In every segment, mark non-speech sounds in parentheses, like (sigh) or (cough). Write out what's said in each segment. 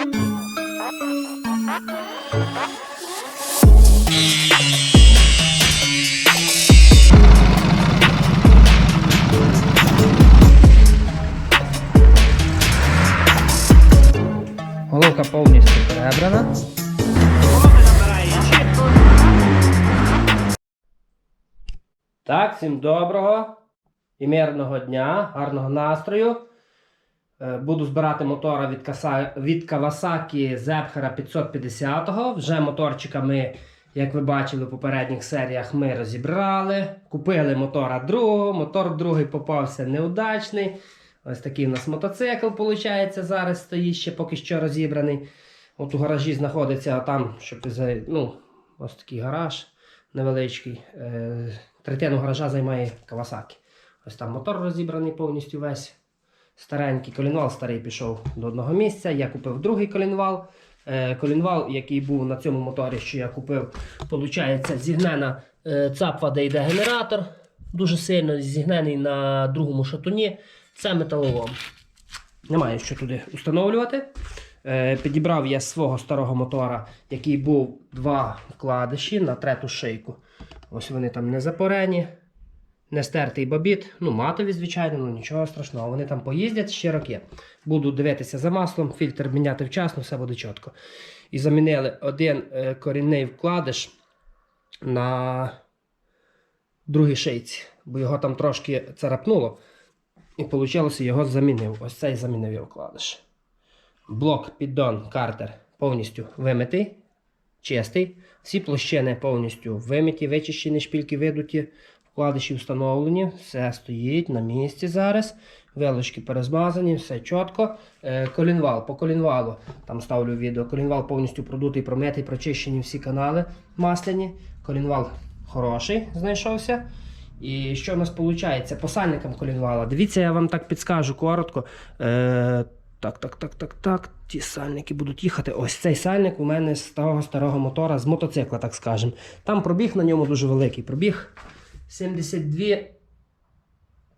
Головка повністю перебрана. Так, всім доброго і мирного дня, гарного настрою. Е, Буду збирати мотора від, Каса... від Kawasaki Zephyr 550. Вже моторчика ми, як ви бачили в попередніх серіях, ми розібрали. Купили мотора другого. Мотор другий попався неудачний. Ось такий у нас мотоцикл, виходить, зараз стоїть ще поки що розібраний. От у гаражі знаходиться там, щоб ну, ось такий гараж невеличкий. Е, Третину гаража займає Kawasaki. Ось там мотор розібраний повністю весь. Старенький колінвал старий пішов до одного місця. Я купив другий колінвал. Е, колінвал, який був на цьому моторі, що я купив, виходить, зігнена е, цапва, де йде генератор. Дуже сильно зігнений на другому шатуні. Це металолом. Немає що туди встановлювати. Е, підібрав я з свого старого мотора, який був два вкладиші на трету шийку. Ось вони там не запорені, не стертий бобіт. Ну, матові, звичайно, ну нічого страшного. Вони там поїздять ще роки. Буду дивитися за маслом, фільтр міняти вчасно, все буде чітко. І замінили один е, корінний вкладиш на другій шийці, бо його там трошки царапнуло. І вийшло, його замінив. Ось цей замінив я вкладиш. Блок піддон картер повністю вимитий, чистий. Всі площини повністю вимиті, вичищені, шпільки видуті, вкладиші встановлені, все стоїть на місці зараз. Вилочки перезмазані, все чітко. Е, колінвал по колінвалу, там ставлю відео. Колінвал повністю продутий, промитий, прочищені всі канали масляні. Колінвал хороший знайшовся. І що в нас виходить по сальникам колінвала? Дивіться, я вам так підскажу коротко. Е, так, так, так, так, так. Ті сальники будуть їхати. Ось цей сальник у мене з того старого мотора, з мотоцикла, так скажемо. Там пробіг на ньому дуже великий. Пробіг 72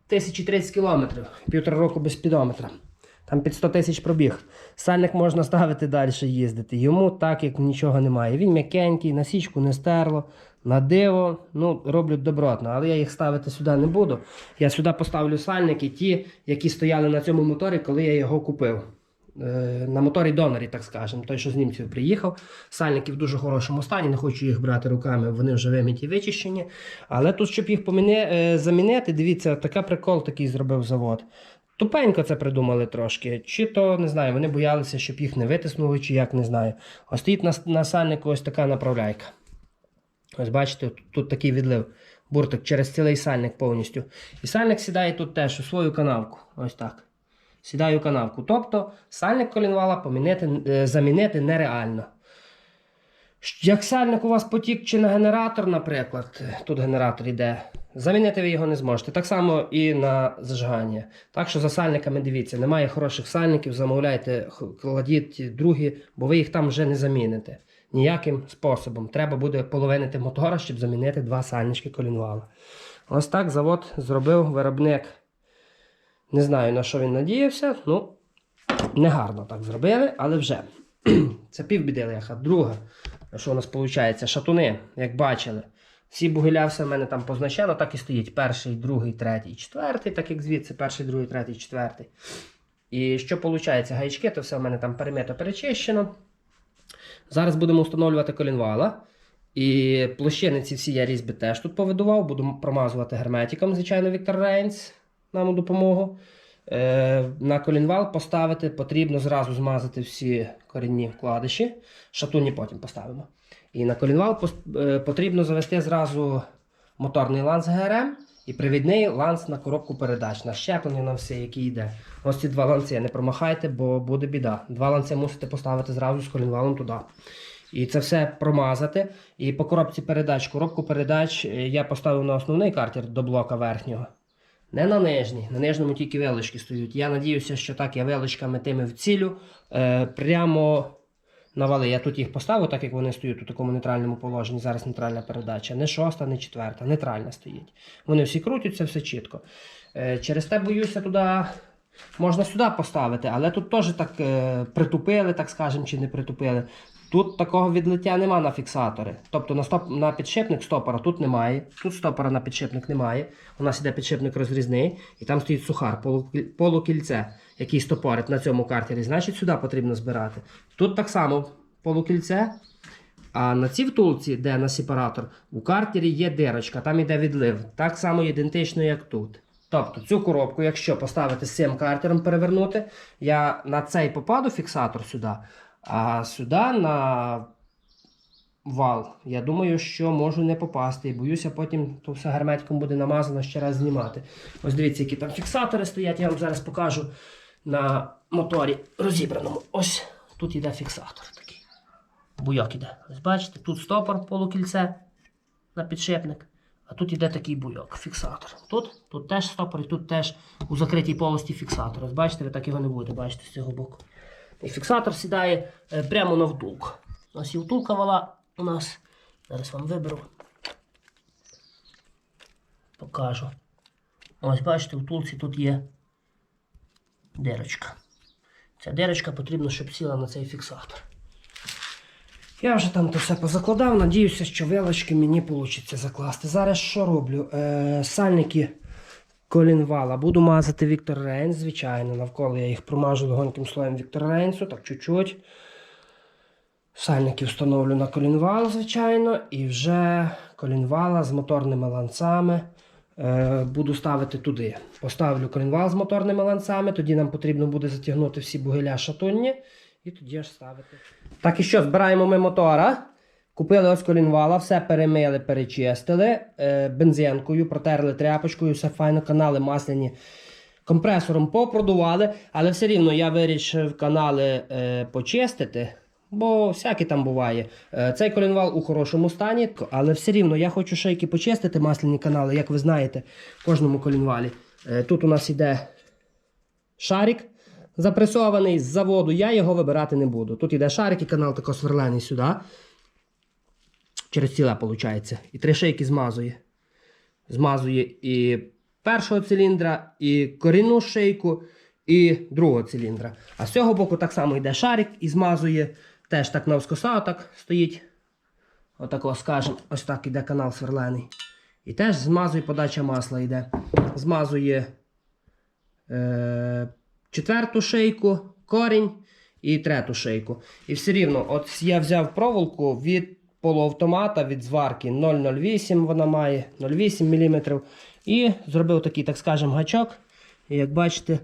тисячі 30 кілометрів. Півтора року без спідометра. Там під 100 тисяч пробіг. Сальник можна ставити далі їздити. Йому так як нічого немає. Він м'якенький, на січку не стерло, на диво. Ну, роблять добротно, але я їх ставити сюди не буду. Я сюди поставлю сальники, ті, які стояли на цьому моторі, коли я його купив. Е, На моторі донорі, так скажемо, той, що з німців приїхав. Сальники в дуже хорошому стані, не хочу їх брати руками, вони вже вимиті вичищені. Але тут, щоб їх поміни, е, замінити, дивіться, така прикол такий зробив завод. Тупенько це придумали трошки. Чи то не знаю, вони боялися, щоб їх не витиснули, чи як не знаю. Ось стоїть на, на сальнику ось така направляйка. Ось бачите, тут, тут такий відлив. Буртик через цілий сальник повністю. І сальник сідає тут теж у свою канавку. Ось так. Сідає у канавку. Тобто сальник колінвала помінити, е, замінити нереально. Як сальник у вас потік чи на генератор, наприклад, тут генератор йде, замінити ви його не зможете. Так само і на зажигання. Так що за сальниками дивіться, немає хороших сальників, замовляйте, кладіть другі, бо ви їх там вже не заміните. Ніяким способом. Треба буде половинити мотора, щоб замінити два сальнички колінвала. Ось так завод зробив виробник. Не знаю на що він надіявся. Ну, негарно так зробили, але вже. (clears throat) Це півбіди леха. Друга, що у нас виходить? Шатуни, як бачили. Всі бугеля все в мене там позначено, так і стоїть. Перший, другий, третій, четвертий, так як звідси, перший, другий, третій, четвертий. І що виходить? Гаячки, то все в мене там перемито перечищено. Зараз будемо встановлювати колінвала. І площини ці всі я різьби теж тут повидував. Буду промазувати герметиком, звичайно, Віктор Рейнс нам у допомогу. Е, на колінвал поставити потрібно зразу змазати всі корінні вкладиші. Шатуні потім поставимо. І на колінвал е, потрібно завести зразу моторний ланц ГРМ і привідний ланц на коробку передач, на щеплення, на все, який йде. Ось ці два ланци не промахайте, бо буде біда. Два ланци мусите поставити зразу з колінвалом туди. І це все промазати. І по коробці передач, коробку передач е, я поставив на основний картер до блока верхнього. Не на нижній, на нижньому тільки вилочки стоять. Я надіюся, що так я вилочками тими вцілю е, прямо на вали. Я тут їх поставив, так як вони стоять у такому нейтральному положенні. Зараз нейтральна передача. Не шоста, не четверта, нейтральна стоїть. Вони всі крутяться, все чітко. Е, через те боюся туди Можна сюди поставити, але тут теж так е, притупили, так скажемо, чи не притупили. Тут такого відлиття нема на фіксатори. Тобто на, стоп, на підшипник стопора тут немає. Тут стопора на підшипник немає. У нас іде підшипник розрізний, і там стоїть сухар, полукільце, який стопорить на цьому картері. Значить, сюди потрібно збирати. Тут так само полукільце. А на цій втулці, де на сепаратор, у картері є дирочка, там іде відлив. Так само ідентично, як тут. Тобто цю коробку, якщо поставити з цим картером перевернути, я на цей попаду фіксатор сюди, а сюди на вал. Я думаю, що можу не попасти. І боюся, потім то все герметиком буде намазано ще раз знімати. Ось дивіться, які там фіксатори стоять. Я вам зараз покажу на моторі розібраному. Ось тут іде фіксатор такий. Буйок іде. Ось бачите, тут стопор полукільце на підшипник. А тут іде такий буйок, фіксатор. Тут, тут теж стопор, і тут теж у закритій полості фіксатор. Ось бачите, ви так його не будете бачити з цього боку. І фіксатор сідає е, прямо на втулку. Ось і втулка вала у нас. Зараз вам виберу. Покажу. Ось бачите, в втулці тут є дирочка. Ця дирочка потрібно, щоб сіла на цей фіксатор. Я вже там то все позакладав, надіюся, що вилочки мені вийде закласти. Зараз що роблю? Е, сальники колінвала. Буду мазати Віктор Рейнс, звичайно. Навколо я їх промажу легоньким слоєм Віктор Рейнсу, так чуть-чуть. Сальники встановлю на колінвал, звичайно, і вже колінвала з моторними ланцами е, буду ставити туди. Поставлю колінвал з моторними ланцами, тоді нам потрібно буде затягнути всі бугеля шатунні і тоді аж ставити. Так і що, збираємо ми мотора. Купили ось колінвала, все перемили, перечистили, е, бензинкою, протерли тряпочкою, все файно, канали масляні компресором попродували, але все рівно я вирішив канали е, почистити, бо всяке там буває. Е, цей колінвал у хорошому стані, але все рівно я хочу шейки почистити, масляні канали, як ви знаєте, в кожному колінвалі. Е, тут у нас іде шарик запресований з заводу, я його вибирати не буду. Тут іде шарик і канал тако сверлений сюди. Через ціле, виходить. І три шейки змазує. Змазує і першого циліндра, і корінну шейку, і другого циліндра. А з цього боку так само йде шарик і змазує. Теж так навскоса отак стоїть. Отако скажемо, ось так іде канал сверлений. І теж змазує подача масла йде. Змазує е, четверту шийку, корінь і трету шийку. І все рівно, от я взяв проволоку від полуавтомата, від зварки 0,08 вона має 0,8 мм. І зробив такий, так скажемо, гачок. І як бачите,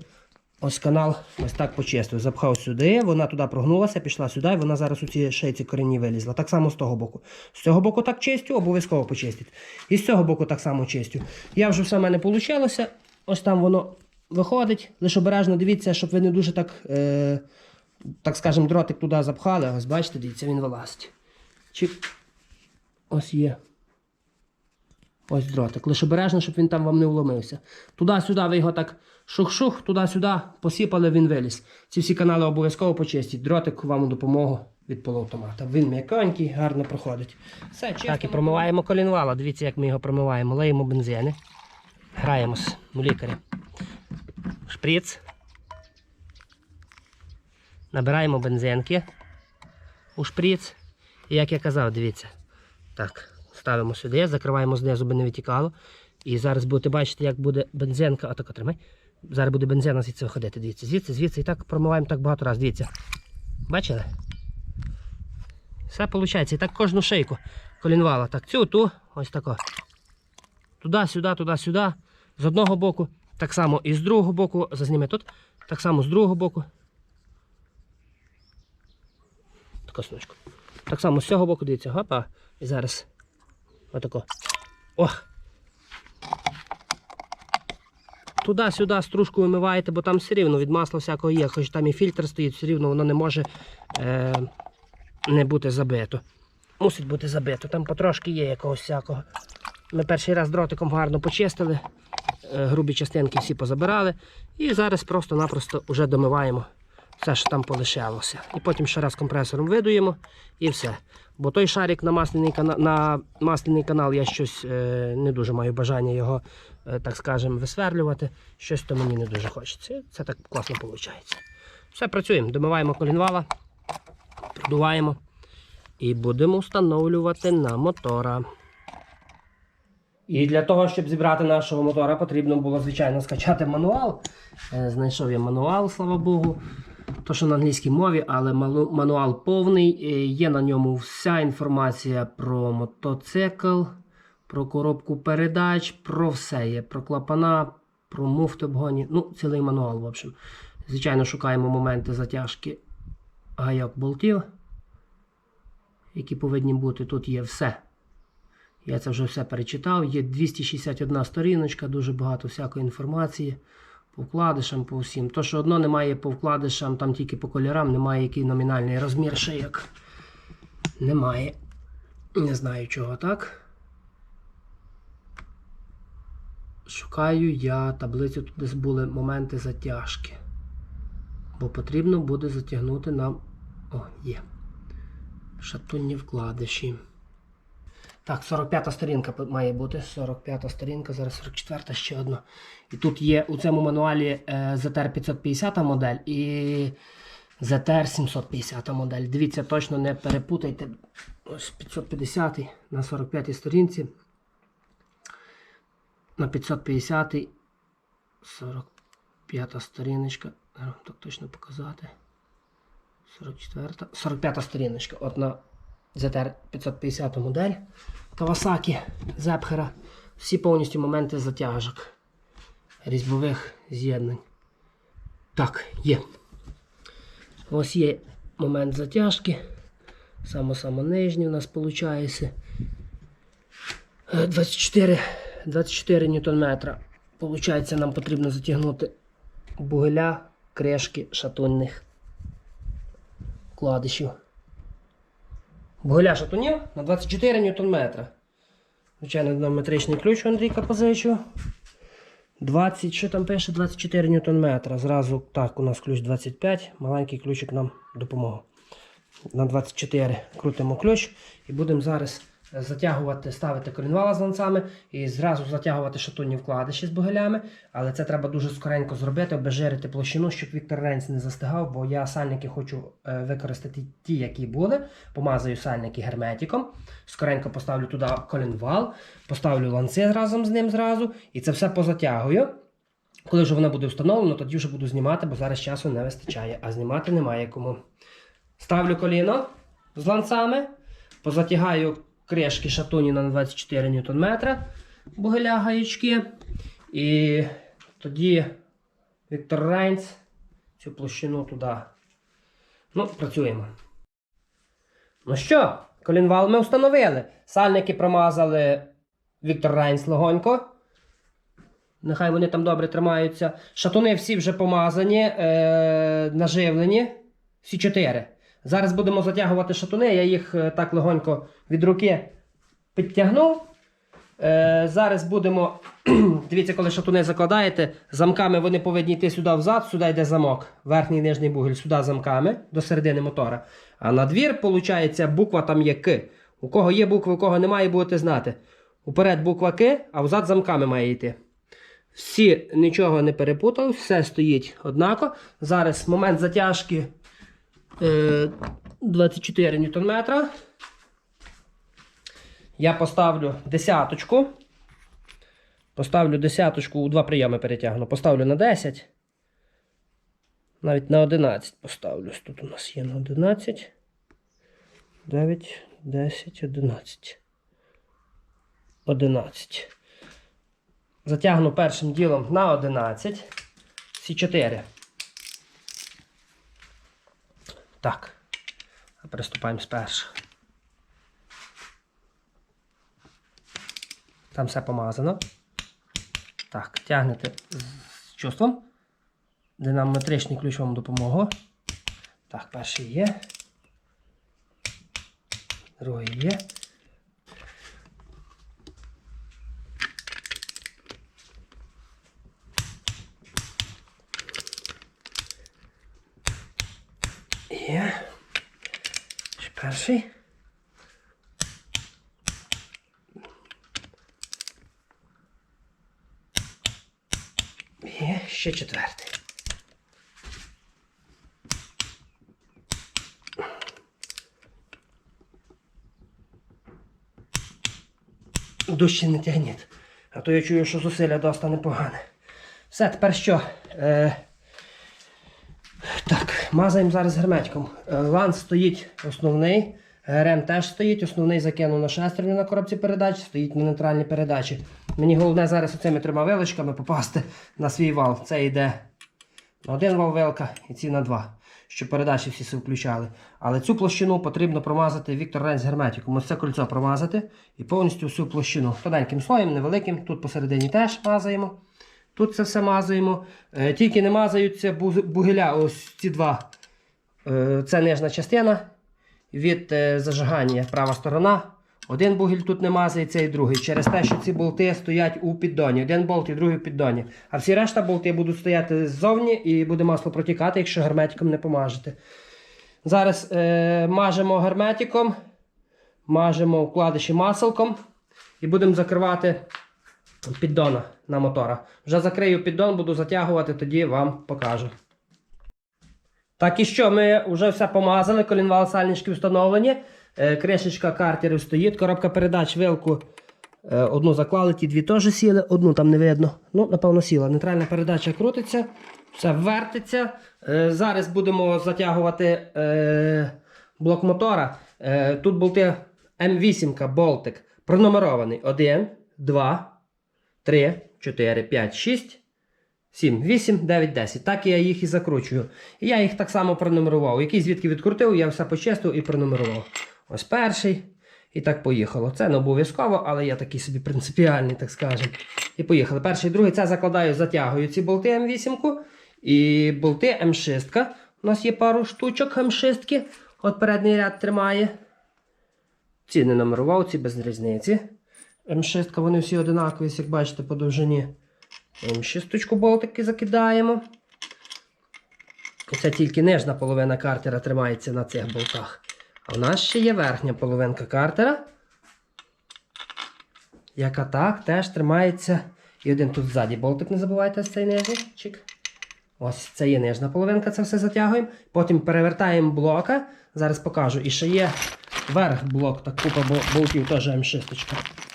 ось канал ось так почистив. Запхав сюди, вона туди прогнулася, пішла сюди, і вона зараз у ці шейці корінні вилізла. Так само з того боку. З цього боку так чистю, обов'язково почистити. І з цього боку так само чистю. Я вже все в мене вийшло. Ось там воно виходить. Лише обережно дивіться, щоб ви не дуже так, е, так скажемо, дротик туди запхали. Ось бачите, дивіться, він вилазить. Чик. Ось є. Ось дротик. Лише обережно, щоб він там вам не вломився. Туди-сюди ви його так шух-шух, туди-сюди посипали, він виліз. Ці всі канали обов'язково почистіть. Дротик вам у допомогу від полуавтомата. Він м'якенький, гарно проходить. Все, чисто. Так, і промиваємо колінвала. Дивіться, як ми його промиваємо. Леємо бензини. Граємось у лікаря. Шприц. Набираємо бензинки у шприц. І як я казав, дивіться. Так, ставимо сюди, закриваємо знизу, би не витікало. І зараз будете бачити, як буде бензинка. Отако тримай. Зараз буде бензина звідси виходити. Дивіться, звідси, звідси і так промиваємо так багато разів. Дивіться. Бачили? Все виходить. І так кожну шийку колінвала. Так, цю, ту, ось тако. Туди, сюди, туди, сюди. З одного боку. Так само і з другого боку. Зазніми тут. Так само з другого боку. Таку снучку. Так само з цього боку, дивіться, гопа. І зараз. Отако. Ох. Туди-сюди стружку вимиваєте, бо там все рівно від масла всякого є, хоч там і фільтр стоїть, все рівно воно не може е, не бути забито. Мусить бути забито. Там потрошки є якогось всякого. Ми перший раз дротиком гарно почистили, е, грубі частинки всі позабирали. І зараз просто-напросто вже домиваємо все, що там полишалося. І потім ще раз компресором видуємо і все. Бо той шарик на масляний, кана... на масляний канал я щось е, не дуже маю бажання його, е, так скажемо, висверлювати. Щось то мені не дуже хочеться. Це так класно виходить. Все, працюємо. Домиваємо колінвала, продуваємо і будемо встановлювати на мотора. І для того, щоб зібрати нашого мотора, потрібно було, звичайно, скачати мануал. Е, Знайшов я мануал, слава Богу. То, що на англійській мові, але мануал повний. Е, Є на ньому вся інформація про мотоцикл, про коробку передач, про все є. Про клапана, про муфти обгоні. Ну, цілий мануал, в общем. Звичайно, шукаємо моменти затяжки гайок болтів, які повинні бути. Тут є все. Я це вже все перечитав. Є 261 сторіночка, дуже багато всякої інформації по вкладишам, по всім. То, що одно немає по вкладишам, там тільки по кольорам, немає який номінальний розмір шийок. Немає. Не знаю чого так. Шукаю я таблицю, тут десь були моменти затяжки. Бо потрібно буде затягнути нам. О, є. Шатунні вкладиші. Так, 45-та сторінка має бути. 45-та сторінка, зараз 44-та ще одна. І тут є у цьому мануалі е, ZR 550 модель і ZR 750 модель. Дивіться, точно не перепутайте. Ось 550 на 45-й сторінці. На 550 45-та сторіночка. Так точно показати. 44-та. 45 сторіночка. От на ZR 550 модель Kawasaki Zephyr. Всі повністю моменти затяжок різьбових з'єднань. Так, є. Ось є момент затяжки. Само-само нижній у нас виходить. 24, 24 ньютон-метра. Получається, нам потрібно затягнути бугеля, кришки шатунних вкладишів. Бугеля шатунів на 24 ньютон-метра. Звичайно, однометричний ключ Андрійка позичу. 20, що там пише? 24 ньютон-метра. Зразу так, у нас ключ 25, маленький ключик нам допоможе. На 24 крутимо ключ і будемо зараз затягувати, ставити колінвала з ланцами і зразу затягувати шатунні вкладиші з бугелями. Але це треба дуже скоренько зробити, обезжирити площину, щоб Віктор Ренц не застигав, бо я сальники хочу е, використати ті, які були. Помазаю сальники герметиком. Скоренько поставлю туди колінвал, поставлю ланци разом з ним зразу, і це все позатягую. Коли вже воно буде встановлено, тоді вже буду знімати, бо зараз часу не вистачає, а знімати немає кому. Ставлю коліно з ланцами, позатягаю кришки шатуні на 24 Нм, бугеля гаячки. І тоді Віктор Рейнц цю площину туди. Ну, працюємо. Ну що, колінвал ми встановили. Сальники промазали Віктор Рейнс легонько. Нехай вони там добре тримаються. Шатуни всі вже помазані, е, наживлені. Всі чотири. Зараз будемо затягувати шатуни. Я їх е, так легонько від руки підтягнув. Е, зараз будемо. (clears throat) Дивіться, коли шатуни закладаєте, замками вони повинні йти сюди взад, сюди йде замок. Верхній і нижній бугель сюди замками до середини мотора. А на двір, виходить, буква там є К. У кого є букви, у кого немає, будете знати. Уперед буква К, а взад замками має йти. Всі нічого не перепутали, все стоїть однаково. Зараз момент затяжки 24 Нм. Я поставлю десяточку. Поставлю десяточку у два прийоми перетягну. Поставлю на 10. Навіть на 11 поставлю. Тут у нас є на 11. 9, 10, 11. 11. Затягну першим ділом на 11. Всі 4. Так. Приступаємо з першого. Там все помазано. Так, тягнете з чувством. Динамометричний ключ вам допомогу. Так, перший є. Другий є. перший. І ще четвертий. Дужче не тягніть. А то я чую, що зусилля доста непогане. Все, тепер що? Е, мазаємо зараз герметиком. Е, Ланц стоїть основний, РМ теж стоїть, основний закинув на шестерню на коробці передач, стоїть на нейтральній передачі. Мені головне зараз оцими трьома вилочками попасти на свій вал. Це йде на один вал вилка і ці на два, щоб передачі всі включали. Але цю площину потрібно промазати Віктор Рейнс герметиком. Ось це кольцо промазати і повністю всю площину. Тоненьким слоєм, невеликим. Тут посередині теж мазаємо. Тут це все мазаємо. Е, Тільки не мазаються бугеля, ось ці два. Е, Це нижня частина від е, зажигання права сторона. Один бугель тут не мазається і другий. Через те, що ці болти стоять у піддоні. Один болт і другий у піддоні. А всі решта болти будуть стояти ззовні і буде масло протікати, якщо герметиком не помажете. Зараз е, мажемо герметиком, мажемо вкладиші маселком і будемо закривати піддона на мотора. Вже закрию піддон, буду затягувати, тоді вам покажу. Так і що, ми вже все помазали, колінвал сальнички встановлені. Е, кришечка картерів стоїть, коробка передач, вилку. е, Одну заклали, ті дві теж сіли, одну там не видно. Ну, напевно, сіла. Нейтральна передача крутиться, все вертиться. Е, Зараз будемо затягувати блок мотора. Тут болти М8 болтик пронумерований. 1, 2, 3, 4, 5, 6, 7, 8, 9, 10. Так я їх і закручую. І я їх так само пронумерував. Який звідки відкрутив, я все почистив і пронумерував. Ось перший. І так поїхало. Це не обов'язково, але я такий собі принципіальний, так скажемо. І поїхали. Перший, другий. Це закладаю, затягую ці болти М8 і болти М6. У нас є пару штучок М6. От передній ряд тримає. Ці не номерував, ці без різниці. М6, вони всі одинакові, як бачите, по довжині. М6 болтики закидаємо. Це тільки нижня половина картера тримається на цих болтах. А в нас ще є верхня половинка картера, яка так теж тримається. І один тут ззаді болтик, не забувайте ось цей нижній. Ось це є нижня половинка, це все затягуємо. Потім перевертаємо блока. Зараз покажу. І ще є верх блок, так купа болтів теж М6.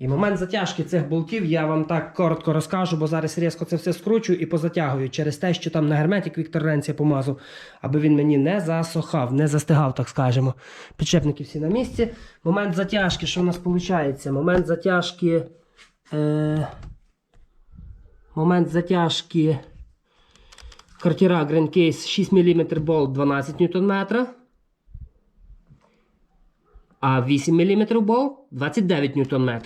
І момент затяжки цих болтів я вам так коротко розкажу, бо зараз різко це все скручу і позатягую через те, що там на герметик Віктор Ренц я помазав, аби він мені не засохав, не застигав, так скажемо. Підшипники всі на місці. Момент затяжки, що у нас виходить? Момент затяжки. Е, момент затяжки. Картіра Grand Case 6 мм болт 12 Нм. А 8 мм болт 29 Нм.